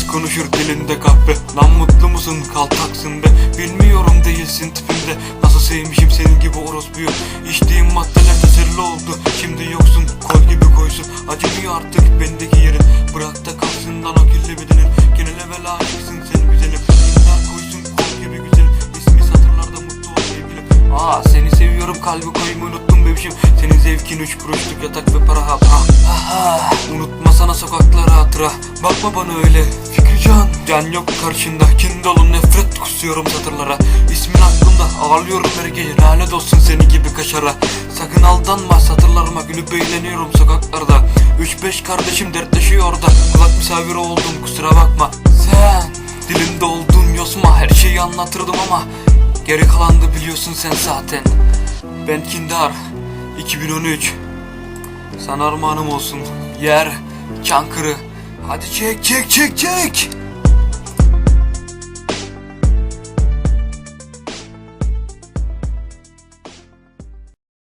konuşur dilinde kahpe. Lan mutlu musun? Kaltaksın be Bilmiyorum değilsin tipinde. Nasıl sevmişim senin gibi orospuyu? İçtiğim maddeler teselli oldu. Şimdi yoksun. Kol gibi koysun. Acımıyor artık bendeki yerin. Bırak da kalsın lan o kirli bedenin. Genele ve layıksın sen güzelim. İntihar koysun kol gibi güzelim İsmi satırlarda mutlu ol sevgilim. Aa seni seviyorum. Kalbi koymayı unuttum bebişim. Senin zevkin üç kuruşluk yatak ve para. Ha ha. Ha Unutma sana sokakları hatıra. Bakma bana öyle. Fikrican Can yok karşında. Kin dolu nefret kusuyorum satırlara. İsmin aklımda ağlıyorum her gece. Lanet olsun seni gibi kaşara. Sakın aldanma satırlarıma. Gülüp eğleniyorum sokaklarda. 3-5 kardeşim dertleşiyor orada Kulak misafiri oldum kusura bakma. Sen Dilimde oldun yosma. Her şeyi anlatırdım ama Geri kalandı biliyorsun sen zaten. Ben Kindar. 2013 Sana armağanım olsun. Yer Çankırı Hadi çek çek çek çek